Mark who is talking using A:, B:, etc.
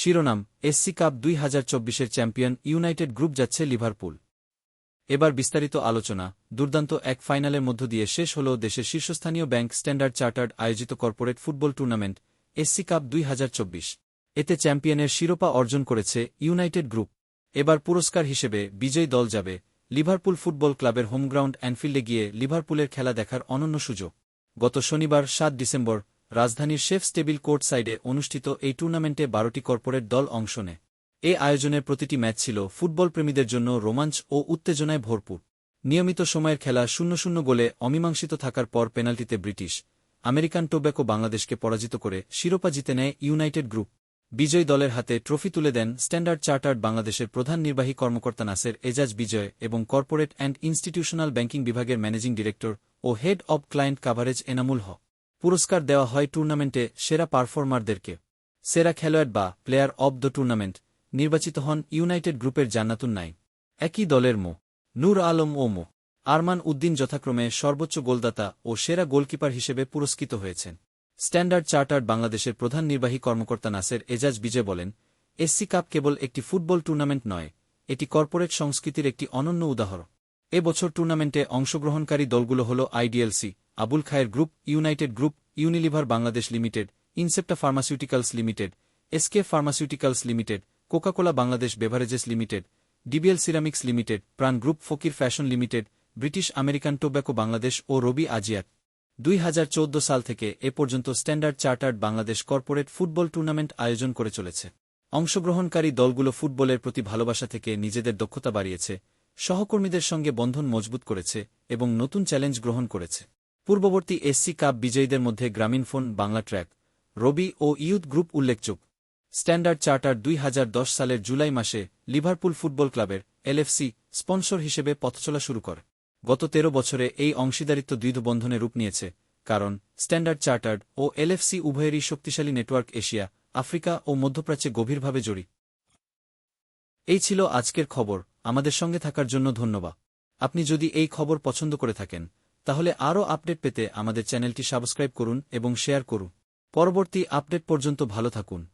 A: শিরোনাম SC cup দুই হাজার চব্বিশের চ্যাম্পিয়ন ইউনাইটেড গ্রুপ যাচ্ছে লিভারপুল। এবার বিস্তারিত আলোচনা, দুর্দান্ত এক ফাইনালের মধ্য দিয়ে শেষ হল দেশের শীর্ষস্থানীয় ব্যাংক স্ট্যান্ডার্ড চার্টার্ড আয়োজিত corporate football tournament SC cup দুই হাজার চব্বিশ। এতে চ্যাম্পিয়নের শিরোপা অর্জন করেছে ইউনাইটেড গ্রুপ। এবার পুরস্কার হিসেবে বিজয়ী দল যাবে লিভারপুল ফুটবল ক্লাবের হোমগ্রাউন্ড অ্যানফিল্ডে গিয়ে লিভারপুলের খেলা দেখার অনন্য সুযোগ। গত শনিবার সাত ডিসেম্বর রাজধানীর শেফ স্টেবিল কোর্ট সাইডে অনুষ্ঠিত এই টুর্নামেন্টে বারোটি কর্পোরেট দল অংশ নেয়। এ আয়োজনের প্রতিটি ম্যাচ ছিল ফুটবল প্রেমীদের জন্য রোমাঞ্চ ও উত্তেজনায় ভরপুর। নিয়মিত সময়ের খেলা শূন্য শূন্য গোলে অমীমাংসিত থাকার পর পেনাল্টিতে ব্রিটিশ, আমেরিকান টোব্যাকো বাংলাদেশকে পরাজিত করে শিরোপা জিতে নেয় ইউনাইটেড গ্রুপ। বিজয়ী দলের হাতে ট্রফি তুলে দেন স্ট্যান্ডার্ড চার্টার্ড বাংলাদেশের প্রধান নির্বাহী কর্মকর্তা নাসের এজাজ বিজয় এবং কর্পোরেট অ্যান্ড ইনস্টিটিউশনাল ব্যাংকিং বিভাগের managing director O head of client coverage Enamul Haque. পুরস্কার দেওয়া হয় টুর্নামেন্টে সেরা পারফর্মারদেরকে। সেরা খেলোয়াড় বা প্লেয়ার অব দ্য টুর্নামেন্ট নির্বাচিত হন ইউনাইটেড গ্রুপের জান্নাতুন নাই একই দলের মো। নূর আলম ও মো। আরমান উদ্দিন যথাক্রমে সর্বোচ্চ গোলদাতা ও সেরা গোলকিপার হিসেবে পুরস্কৃত হয়েছেন। স্ট্যান্ডার্ড চার্টার্ড বাংলাদেশের প্রধান নির্বাহী কর্মকর্তা নাসের এজাজ বিজয় বলেন, এসসি কাপ কেবল একটি ফুটবল টুর্নামেন্ট নয়, এটি কর্পোরেট সংস্কৃতির একটি অনন্য উদাহরণ। এবছর টুর্নামেন্টে অংশগ্রহণকারী দলগুলো হল IDLC Abul Khair group, United group, Unilever Bangladesh limited, Incepta pharmaceuticals limited SK pharmaceuticals limited, Coca Cola Bangladesh beverages limited, DBL ceramics limited, Pran group Fakir fashion limited, British American tobacco Bangladesh ও Robi Axiata. দুই সাল থেকে এ পর্যন্ত Standard Chartered Bangladesh corporate football tournament আয়োজন করে চলেছে। অংশগ্রহণকারী দলগুলো ফুটবলের প্রতি ভালোবাসা থেকে নিজেদের দক্ষতা বাড়িয়েছে, সহকর্মীদের সঙ্গে বন্ধন মজবুত করেছে এবং নতুন চ্যালেঞ্জ গ্রহণ করেছে। পূর্ববর্তী এসসি কাপ বিজয়ীদের মধ্যে গ্রামীণফোন বাংলা ট্র্যাক, রবি ও ইউথ গ্রুপ উল্লেখযোগ্য। স্ট্যান্ডার্ড চার্টার দুই হাজার দশ সালের জুলাই মাসে লিভারপুল ফুটবল ক্লাবের এলএফসি স্পন্সর হিসেবে পথচলা শুরু করে। গত তেরো বছরে এই অংশীদারিত্ব দ্বিধবন্ধনে রূপ নিয়েছে, কারণ স্ট্যান্ডার্ড চার্টার্ড ও এলএফসি উভয়েরই শক্তিশালী নেটওয়ার্ক এশিয়া, আফ্রিকা ও মধ্যপ্রাচ্যে গভীরভাবে জড়ি। এই ছিল আজকের খবর, আমাদের সঙ্গে থাকার জন্য ধন্যবাদ। আপনি যদি এই খবর পছন্দ করে থাকেন তাহলে আরও আপডেট পেতে আমাদের চ্যানেলটি সাবস্ক্রাইব করুন এবং শেয়ার করুন। পরবর্তী আপডেট পর্যন্ত ভালো থাকুন।